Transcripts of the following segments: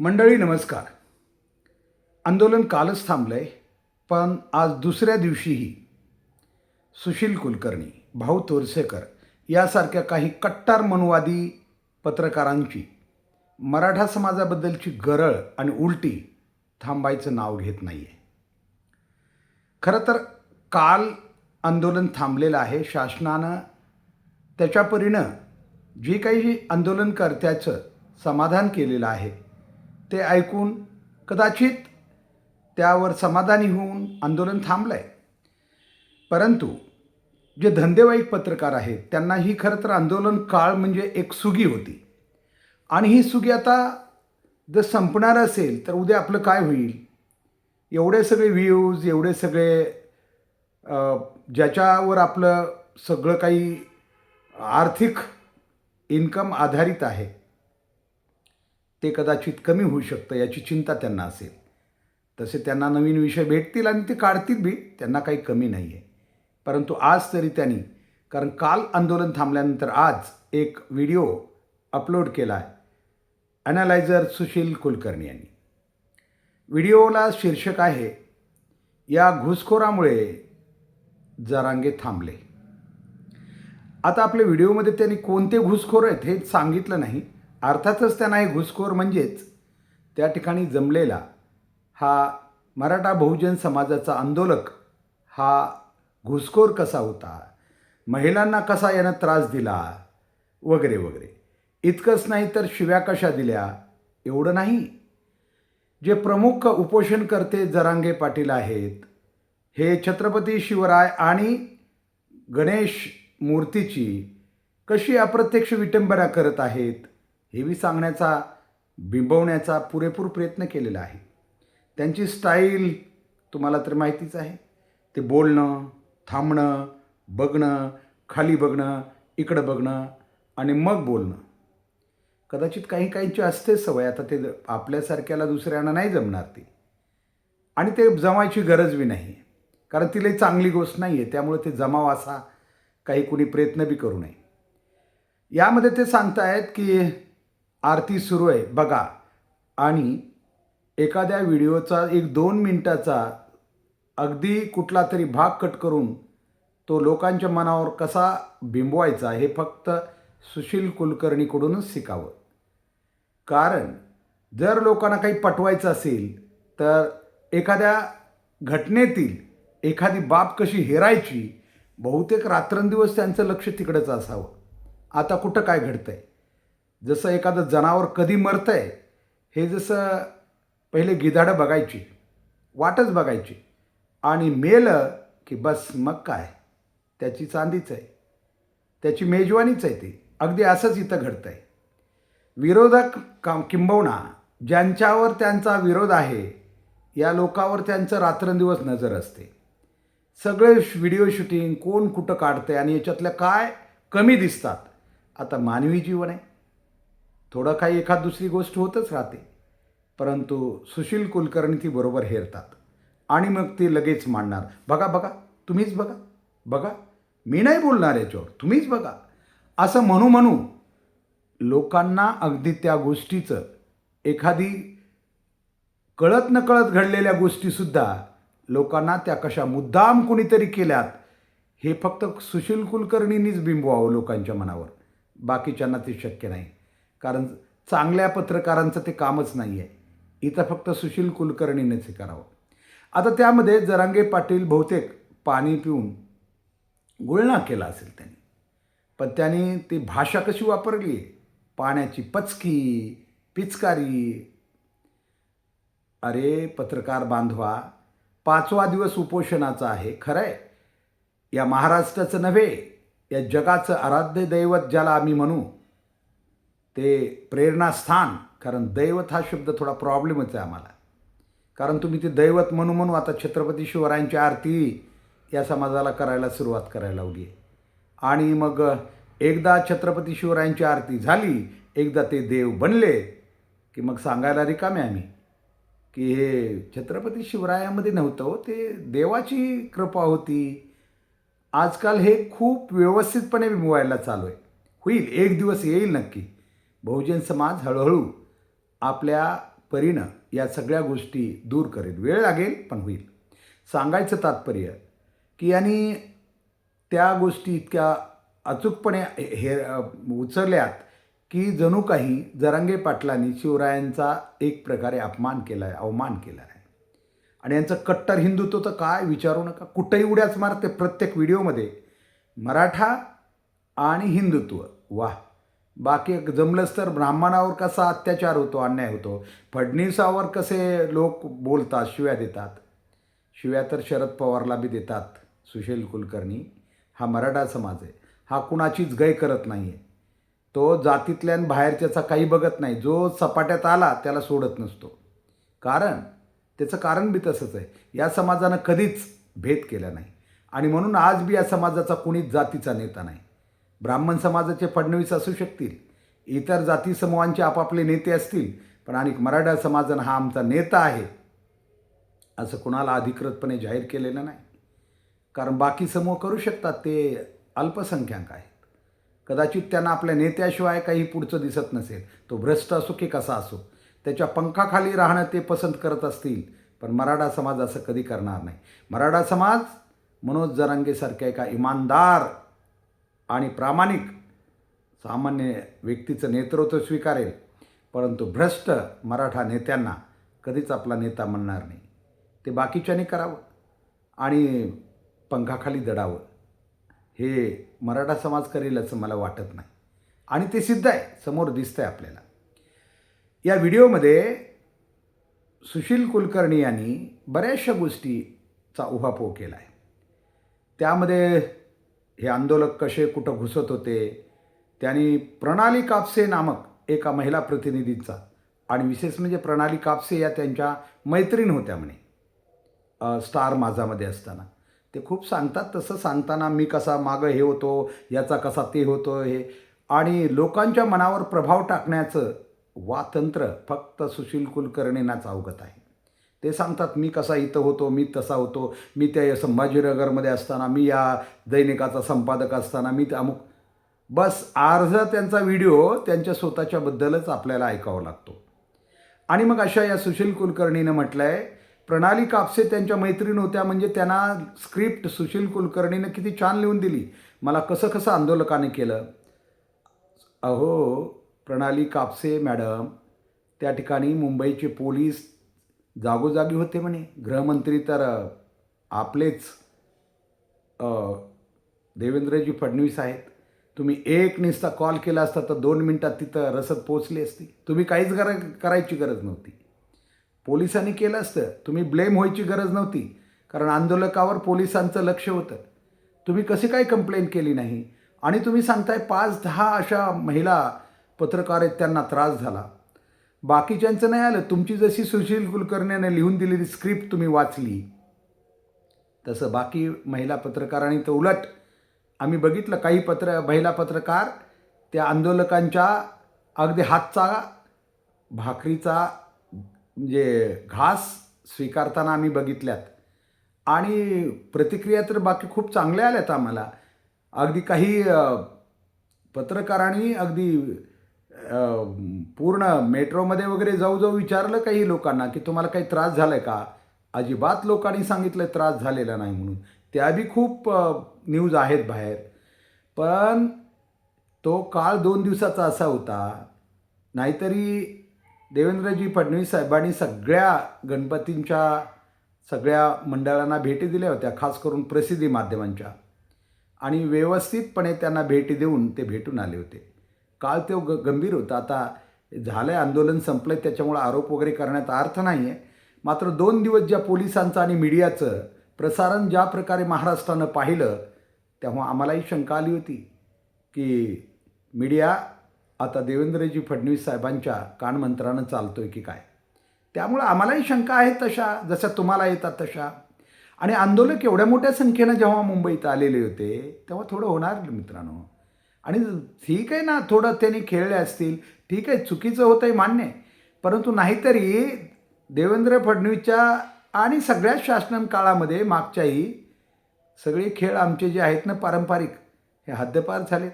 मंडळी नमस्कार. आंदोलन कालच थांबलं आहे पण आज दुसऱ्या दिवशीही सुशील कुलकर्णी भाऊ तोरसेकर यासारख्या काही कट्टार मनुवादी पत्रकारांची मराठा समाजाबद्दलची गरळ आणि उलटी थांबायचं नाव घेत नाही आहे खरं तर काल आंदोलन थांबलेलं आहे शासनानं त्याच्या परीनं जे काही आंदोलनकर्त्याचं समाधान केलेलं आहे ते ऐकून कदाचित त्यावर समाधानी होऊन आंदोलन थांबलं आहे परंतु जे धंदेवाईक पत्रकार आहेत त्यांना ही खरं तर आंदोलन काळ म्हणजे एक सुगी होती. आणि ही सुगी आता जर संपणार असेल तर उद्या आपलं काय होईल? एवढे सगळे व्ह्यूज एवढे सगळे ज्याच्यावर आपलं सगळं काही आर्थिक इन्कम आधारित आहे ते कदाचित कमी होऊ शकतं याची चिंता त्यांना असेल. तसे त्यांना नवीन विषय भेटतील आणि ते काढतील बी त्यांना काही कमी नाही आहे परंतु आज तरी त्यांनी कारण काल आंदोलन थांबल्यानंतर आज एक व्हिडिओ अपलोड केला आहे ॲनालायझर सुशील कुलकर्णी यांनी. व्हिडिओला शीर्षक आहे या घुसखोरामुळे जरांगे थांबले. आता आपल्या व्हिडिओमध्ये त्यांनी कोणते घुसखोर आहेत हे सांगितलं नाही. अर्थातच त्यांना हे घुसखोर म्हणजेच त्या ठिकाणी जमलेला हा मराठा बहुजन समाजाचा आंदोलक हा घुसखोर कसा होता? महिलांना कसा यानं त्रास दिला? वगैरे वगैरे. इतकंच नाही तर शिव्या कशा दिल्या? एवढं नाही. जे प्रमुख उपोषणकर्ते जरांगे पाटील आहेत हे छत्रपती शिवराय आणि गणेश मूर्तीची कशी अप्रत्यक्ष विटंबना करत आहेत? हे सांगण्याचा बिंबवण्याचा पुरेपूर प्रयत्न केलेला आहे. त्यांची स्टाईल तुम्हाला तर माहितीच आहे. ते बोलणं थांबणं बघणं खाली बघणं इकडं बघणं आणि मग बोलणं. कदाचित काही काहींची असते सवय आता ते आपल्यासारख्याला दुसऱ्यांना नाही जमणार ती. आणि ते जमायची गरज बी नाही. कारण तिला चांगली गोष्ट नाही आहे त्यामुळे ते जमाव असा काही कुणी प्रयत्न बी करू नये. यामध्ये ते सांगतायत की आरती सुरू आहे. बघा. आणि एखाद्या व्हिडिओचा एक दोन मिनटाचा अगदी कुठला तरी भाग कट करून तो लोकांच्या मनावर कसा बिंबवायचा हे फक्त सुशील कुलकर्णीकडूनच शिकावं. कारण जर लोकांना काही पटवायचं असेल तर एखाद्या घटनेतील एखादी बाब कशी हेरायची बहुतेक रात्रंदिवस त्यांचं लक्ष तिकडंच असावं. आता कुठं काय घडतं आहे जसं एखादं जनावर कधी मरतंय हे जसं पहिले गिधाडं बघायची वाटच बघायची. आणि मेलं की बस मग काय? त्याची चांदीच आहे. त्याची मेजवानीच आहे ती. अगदी असंच इथं घडतं आहे विरोधक का किंबवना ज्यांच्यावर त्यांचा विरोध आहे या लोकावर त्यांचं रात्रंदिवस नजर असते. सगळे व्हिडिओ शूटिंग कोण कुठं काढतंय आणि याच्यातल्या काय कमी दिसतात आता मानवी जीवन आहे. थोडं काही एखाद दुसरी गोष्ट होतच राहते. परंतु सुशील कुलकर्णी ती बरोबर हेरतात. आणि मग ते लगेच मांडणार बघा बघा तुम्हीच बघा बघा मी नाही बोलणार याच्यावर तुम्हीच बघा. असं म्हणू म्हणू लोकांना अगदी त्या गोष्टीचं एखादी कळत नकळत घडलेल्या गोष्टीसुद्धा लोकांना त्या कशा मुद्दाम कुणीतरी केल्यात हे फक्त सुशील कुलकर्णींनीच बिंबवावं लोकांच्या मनावर. बाकीच्यांना ते शक्य नाही. कारण चांगल्या पत्रकारांचं ते कामच नाही आहे इथं फक्त सुशील कुलकर्णीनेच हे करावं. आता त्यामध्ये जरांगे पाटील बहुतेक पाणी पिऊन गुळणा केला असेल त्यांनी. पण त्यांनी ती भाषा कशी वापरली? पाण्याची पचकी पिचकारी. अरे पत्रकार बांधवा पाचवा दिवस उपोषणाचा आहे खरं आहे या महाराष्ट्राचं नव्हे या जगाचं आराध्य दैवत ज्याला आम्ही म्हणू ते प्रेरणास्थान कारण दैवत हा शब्द थोडा प्रॉब्लेमच आहे आम्हाला. कारण तुम्ही ते दैवत म्हणू म्हणू आता छत्रपती शिवरायांची आरती या समाजाला करायला सुरुवात करायला लावली आहे. आणि मग एकदा छत्रपती शिवरायांची आरती झाली एकदा ते देव बनले की मग सांगायला रिकामे आम्ही की हे छत्रपती शिवरायामध्ये नव्हतं हो, ते देवाची कृपा होती. आजकाल हे खूप व्यवस्थितपणे व्हायला चालू आहे. होईल एक दिवस येईल नक्की. बहुजन समाज हळूहळू आपल्या परीनं या सगळ्या गोष्टी दूर करेल. वेळ लागेल पण होईल. सांगायचं तात्पर्य की यांनी त्या गोष्टी इतक्या अचूकपणे हे अ, उचलल्यात की जणू काही जरांगे पाटलांनी शिवरायांचा एक प्रकारे अपमान केला आहे अवमान केला आहे आणि यांचं कट्टर हिंदुत्व तर काय विचारू नका. कुठंही उड्याच मारते प्रत्येक व्हिडिओमध्ये. मराठा आणि हिंदुत्व. वाह. बाकी जमलंच तर ब्राह्मणावर कसा अत्याचार होतो अन्याय होतो? फडणवीसावर कसे लोक बोलतात शिव्या देतात? शिव्या तर शरद पवारला बी देतात सुशील कुलकर्णी. हा मराठा समाज आहे. हा कुणाचीच गय करत नाही आहे तो जातीतल्या बाहेर बाहेरच्याचा काही बघत नाही. जो सपाट्यात आला त्याला सोडत नसतो. कारण त्याचं कारण बी तसंच आहे. या समाजानं कधीच भेद केला नाही. आणि म्हणून आज बी या समाजाचा कुणीच जातीचा नेता नाही. ब्राह्मण समाजाचे फडणवीस असू शकतील इतर जाती समूहांचे आपापले नेते असतील पण आणि मराठा समाजानं हा आमचा नेता आहे असं कुणाला अधिकृतपणे जाहीर केलेलं नाही. कारण बाकी समूह करू शकतात ते अल्पसंख्याक आहेत. कदाचित त्यांना आपल्या नेत्याशिवाय काही पुढचं दिसत नसेल. तो भ्रष्ट असो की कसा असो त्याच्या पंखाखाली राहणं ते पसंत करत असतील पण मराठा समाज असं कधी करणार नाही. मराठा समाज मनोज जरांगेसारख्या एका इमानदार आणि प्रामाणिक सामान्य व्यक्तीचं नेतृत्व स्वीकारेल परंतु भ्रष्ट मराठा नेत्यांना कधीच आपला नेता म्हणणार नाही. ते बाकीच्याने करावं आणि पंखाखाली दडावं. हे मराठा समाज करेल असं मला वाटत नाही. आणि ते सिद्ध आहे समोर दिसतं आहे आपल्याला. या व्हिडिओमध्ये सुशील कुलकर्णी यांनी बऱ्याचशा गोष्टीचा उहापोह केला आहे त्यामध्ये हे आंदोलक कसे कुठं घुसत होते त्यांनी प्रणाली कापसे नामक एका महिला प्रतिनिधींचा आणि विशेष म्हणजे प्रणाली कापसे या त्यांच्या मैत्रीण होत्या म्हणे स्टार माझामध्ये असताना. ते खूप सांगतात तसं सांगताना मी कसा मागं हे होतो याचा कसा ते होतो हे. आणि लोकांच्या मनावर प्रभाव टाकण्याचं वातंत्र फक्त सुशील कुलकर्णींनाच अवगत आहे. ते सांगतात मी कसा इथं होतो मी तसा होतो मी त्या संभाजीनगरमध्ये असताना मी या दैनिकाचा संपादक असताना मी त्या अमुक बस अर्ध त्यांचा व्हिडिओ त्यांच्या स्वतःच्याबद्दलच आपल्याला ऐकावा लागतो. आणि मग अशा या सुशील कुलकर्णीनं म्हटलं आहे प्रणाली कापसे त्यांच्या मैत्रीण होत्या म्हणजे त्यांना स्क्रिप्ट सुशील कुलकर्णीनं किती छान लिहून दिली. मला कसं कसं आंदोलकाने केलं. अहो प्रणाली कापसे मॅडम त्या ठिकाणी मुंबईचे पोलीस जागोजागी होते म्हणे. गृहमंत्री तर आपलेच देवेंद्रजी फडणवीस आहेत. तुम्ही एक निस्ता कॉल केला असता तर दोन मिनटात तिथं रसद पोचली असती. तुम्ही काहीच गर करायची गरज नव्हती. पोलिसांनी केलं असतं. तुम्ही ब्लेम व्हायची गरज नव्हती. कारण आंदोलकावर पोलिसांचं लक्ष होतं. तुम्ही कशी काय कंप्लेंट केली नाही? आणि तुम्ही सांगताय पाच दहा अशा महिला पत्रकार आहेत त्यांना त्रास झाला. बाकीच्यांचं नाही आलं. तुमची जशी सुशील कुलकर्णीने लिहून दिलेली स्क्रिप्ट तुम्ही वाचली तसं बाकी महिला पत्रकारांनी तर उलट आम्ही बघितलं काही पत्र महिला पत्रकार त्या आंदोलकांच्या अगदी हातचा भाकरीचा म्हणजे घास स्वीकारताना आम्ही बघितल्यात. आणि प्रतिक्रिया तर बाकी खूप चांगल्या आल्यात आम्हाला. अगदी काही पत्रकारांनी अगदी पूर्ण मेट्रोमध्ये वगैरे जाऊ जाऊ विचारलं काही लोकांना की तुम्हाला काही त्रास झाला आहे का? अजिबात लोकांनी सांगितलं त्रास झालेला नाही म्हणून. त्या बी खूप न्यूज आहेत बाहेर. पण तो काळ दोन दिवसाचा असा होता नाहीतरी देवेंद्रजी फडणवीस साहेबांनी सगळ्या गणपतींच्या सगळ्या मंडळांना भेटी दिल्या होत्या खास करून प्रसिद्धी माध्यमांच्या. आणि व्यवस्थितपणे त्यांना भेटी देऊन ते भेटून आले होते. काळ तो ग गंभीर होता. आता झालं आहे आंदोलन संपलं आहे त्याच्यामुळं आरोप वगैरे करण्याचा अर्थ नाही आहे मात्र दोन दिवस ज्या पोलिसांचं आणि मीडियाचं प्रसारण ज्या प्रकारे महाराष्ट्रानं पाहिलं तेव्हा आम्हालाही शंका आली होती की मीडिया आता देवेंद्रजी फडणवीस साहेबांच्या कानमंत्रानं चालतो आहे की काय? त्यामुळं आम्हालाही शंका आहेत तशा जशा तुम्हाला येतात तशा. आणि आंदोलक एवढ्या मोठ्या संख्येनं जेव्हा मुंबईत आलेले होते तेव्हा थोडं होणार मित्रांनो. आणि ठीक आहे ना थोडं त्यांनी खेळले असतील. ठीक आहे चुकीचं होतं आहे मान्य. आहे परंतु नाहीतरी देवेंद्र फडणवीसच्या आणि सगळ्याच शासन काळामध्ये मागच्याही सगळे खेळ आमचे जे आहेत ना पारंपरिक हे हद्दपार झालेत.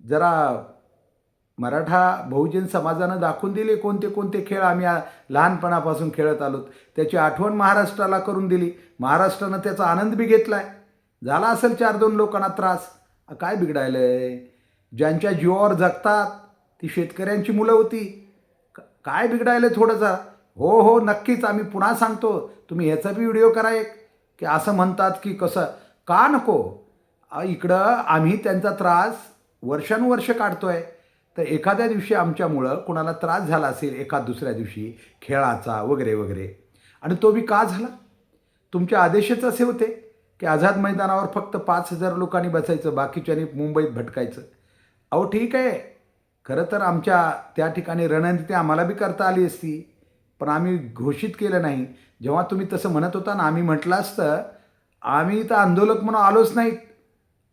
जरा मराठा बहुजन समाजानं दाखवून दिले कोणते कोणते खेळ आम्ही लहानपणापासून खेळत आलो त्याची आठवण महाराष्ट्राला करून दिली. महाराष्ट्रानं त्याचा आनंद बी घेतला आहे झाला असेल चार दोन लोकांना त्रास. काय बिघडायलं आहे ज्यांच्या जीवावर जगतात ती शेतकऱ्यांची मुलं होती. काय बिघडायलं थोडंसं? हो हो नक्कीच आम्ही पुन्हा सांगतो. तुम्ही ह्याचा बी व्हिडिओ करा एक. की असं म्हणतात की कसं? का नको? इकडं आम्ही त्यांचा त्रास वर्षानुवर्ष काढतो आहे तर एखाद्या दिवशी आमच्यामुळं कुणाला त्रास झाला असेल एखाद दुसऱ्या दिवशी खेळाचा वगैरे वगैरे. आणि तो बी का झाला? तुमच्या आदेशच असे होते. की आझाद मैदानावर फक्त पाच हजार लोकांनी बसायचं बाकीच्यानी मुंबईत भटकायचं. अहो ठीक आहे. खरं तर आमच्या त्या ठिकाणी रणनीती आम्हाला बी करता आली असती पण आम्ही घोषित केलं नाही. जेव्हा तुम्ही तसं म्हणत होता ना आम्ही म्हटलं असतं आम्ही इथं आंदोलक म्हणून आलोच नाहीत.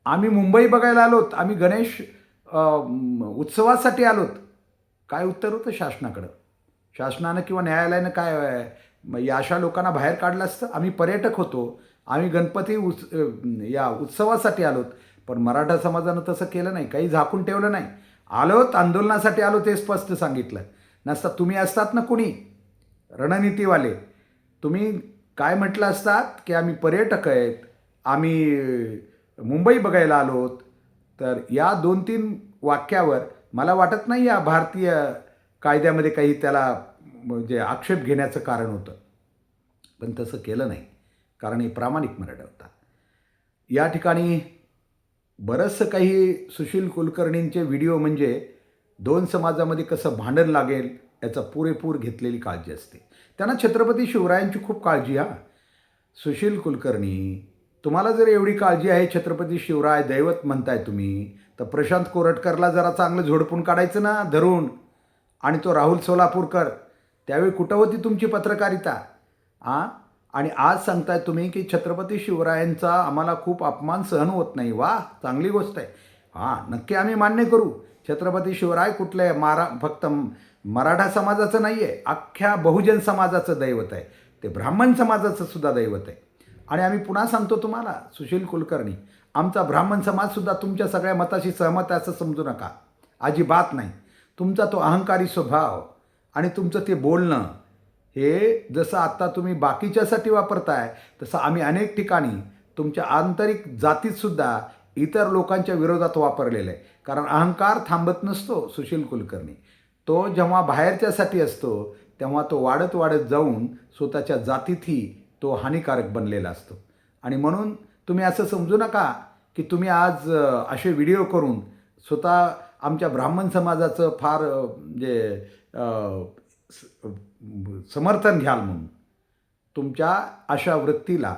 आम्ही मुंबई बघायला आलोत. आम्ही गणेश उत्सवासाठी आलोत. काय उत्तर होतं शासनाकडं? शासनानं किंवा न्यायालयानं काय अ, या अशा लोकांना बाहेर काढलं असतं? आम्ही पर्यटक होतो. आम्ही गणपती उत्स या उत्सवासाठी आलोत. पण मराठा समाजानं तसं केलं नाही. काही झाकून ठेवलं नाही. आलोत आंदोलनासाठी आलो ते स्पष्ट सांगितलं. नसता तुम्ही असतात ना कुणी? रणनीतीवाले. तुम्ही काय म्हटलं असतात की आम्ही पर्यटक आहेत. आम्ही मुंबई बघायला आलोत. तर या दोन तीन वाक्यावर मला वाटत नाही या भारतीय कायद्यामध्ये काही त्याला म्हणजे आक्षेप घेण्याचं कारण होतं. पण तसं केलं नाही. कारण हे प्रामाणिक मराठा होता. या ठिकाणी बरंचसं काही सुशील कुलकर्णींचे व्हिडिओ म्हणजे दोन समाजामध्ये कसं भांडण लागेल याचा पुरेपूर घेतलेली काळजी असते. त्यांना छत्रपती शिवरायांची खूप काळजी हा. सुशील कुलकर्णी तुम्हाला जर एवढी काळजी आहे छत्रपती शिवराय दैवत म्हणताय तुम्ही तर प्रशांत कोरटकरला जरा चांगलं झोडपून काढायचं ना धरून. आणि तो राहुल सोलापूरकर त्यावेळी कुठं होती तुमची पत्रकारिता? आ आणि आज सांगताय तुम्ही की छत्रपती शिवरायांचा आम्हाला खूप अपमान सहन होत नाही. वा चांगली गोष्ट आहे. हां नक्की आम्ही मान्य करू. छत्रपती शिवराय कुठले? मारा फक्त मराठा समाजाचं नाही आहे अख्ख्या बहुजन समाजाचं दैवत आहे. ते ब्राह्मण समाजाचं सुद्धा दैवत आहे. आणि आम्ही पुन्हा सांगतो तुम्हाला सुशील कुलकर्णी आमचा ब्राह्मण समाजसुद्धा तुमच्या सगळ्या मताशी सहमत आहे असं समजू नका. अजिबात नाही. तुमचा तो अहंकारी स्वभाव आणि तुमचं ते बोलणं हे जसं आत्ता तुम्ही बाकीच्यासाठी वापरताय तसं आम्ही अनेक ठिकाणी तुमच्या आंतरिक जातीतसुद्धा इतर लोकांच्या विरोधात वापरलेलं आहे कारण अहंकार थांबत नसतो सुशील कुलकर्णी. तो जेव्हा बाहेरच्यासाठी असतो तेव्हा तो वाढत वाढत जाऊन स्वतःच्या जातीतही तो हानिकारक बनलेला असतो. आणि म्हणून तुम्ही असं समजू नका की तुम्ही आज असे व्हिडिओ करून स्वतः आमच्या ब्राह्मण समाजाचं फार म्हणजे समर्थन घ्याल म्हणून. तुमच्या अशा वृत्तीला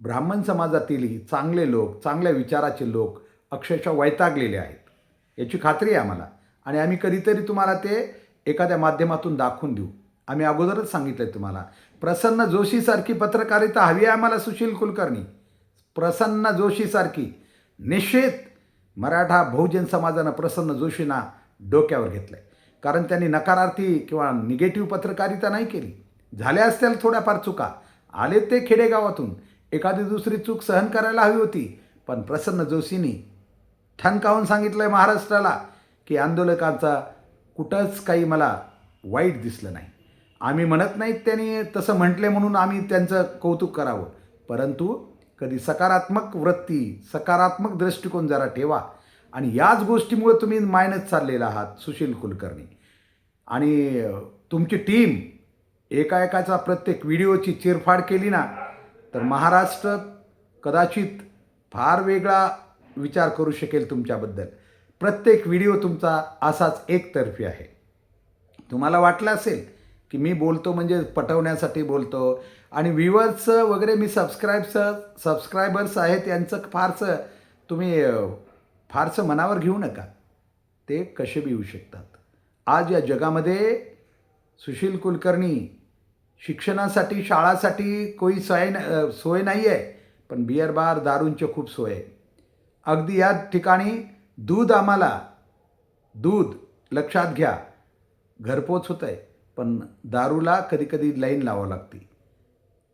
ब्राह्मण समाजातीलही चांगले लोक चांगल्या विचाराचे लोक अक्षरशः वैतागलेले आहेत. याची खात्री आहे आम्हाला. आणि आम्ही कधीतरी तुम्हाला ते एखाद्या माध्यमातून दाखवून देऊ. आम्ही अगोदरच सांगितलं आहे तुम्हाला. प्रसन्न जोशीसारखी पत्रकारिता हवी आहे आम्हाला सुशील कुलकर्णी. प्रसन्न जोशीसारखी निश्चित मराठा बहुजन समाजानं प्रसन्न जोशींना डोक्यावर घेतलं आहे कारण त्यांनी नकारार्थी किंवा निगेटिव्ह पत्रकारिता नाही केली. झाल्या असतील थोड्याफार चुका. आले ते खेडेगावातून. एखादी दुसरी चूक सहन करायला हवी होती. पण प्रसन्न जोशींनी ठणकावून सांगितलं आहे महाराष्ट्राला की आंदोलकांचा कुठंच काही मला वाईट दिसलं नाही. आम्ही म्हणत नाहीत त्यांनी तसं म्हटले म्हणून आम्ही त्यांचं कौतुक करावं. परंतु कधी सकारात्मक वृत्ती सकारात्मक दृष्टिकोन जरा ठेवा. आणि याच गोष्टीमुळे तुम्ही मायनत चाललेला आहात सुशील कुलकर्णी. आणि तुमची टीम एका एकाचा प्रत्येक व्हिडिओची चिरफाड केली ना तर महाराष्ट्र कदाचित फार वेगळा विचार करू शकेल तुमच्याबद्दल. प्रत्येक व्हिडिओ तुमचा असाच एकतर्फी आहे. तुम्हाला वाटलं असेल की मी बोलतो म्हणजे पटवण्यासाठी बोलतो आणि व्ह्युअर्सचं वगैरे मी सबस्क्राईबचं सबस्क्रायबर्स आहेत यांचं फारसं तुम्ही फारसं मनावर घेऊ नका. ते कसे बी येऊ शकतात. आज या जगामध्ये सुशील कुलकर्णी शिक्षणासाठी शाळासाठी कोई सोय न सोय नाही आहे पण बियर बार दारूंची खूप सोय आहे. अगदी या ठिकाणी दूध आम्हाला दूध लक्षात घ्या घरपोच होतं आहे पण दारूला कधीकधी लाईन लावावं लागते.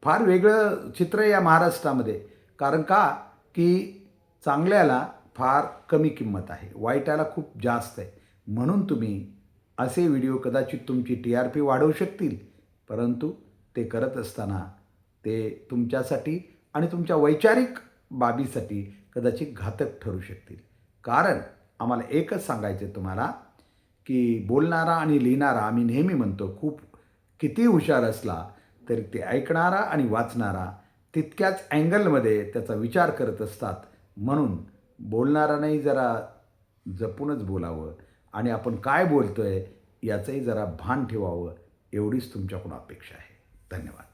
फार वेगळं चित्र आहे या महाराष्ट्रामध्ये कारण का? की चांगल्याला फार कमी किंमत आहे वाईटाला खूप जास्त आहे. म्हणून तुम्ही असे व्हिडिओ कदाचित तुमची टी आर पी वाढवू शकतील. परंतु ते करत असताना ते तुमच्यासाठी आणि तुमच्या वैचारिक बाबीसाठी कदाचित घातक ठरू शकतील. कारण आम्हाला एकच सांगायचं तुम्हाला की बोलणारा आणि लिहिणारा आम्ही नेहमी म्हणतो खूप किती हुशार असला तरी ते ऐकणारा आणि वाचणारा तितक्याच अँगलमध्ये त्याचा विचार करत असतात. म्हणून बोलणारानेही जरा जपूनच बोलावं. आणि आपण काय बोलतोय याचंही जरा भान ठेवावं एवढीच तुमच्याकडून अपेक्षा आहे. धन्यवाद.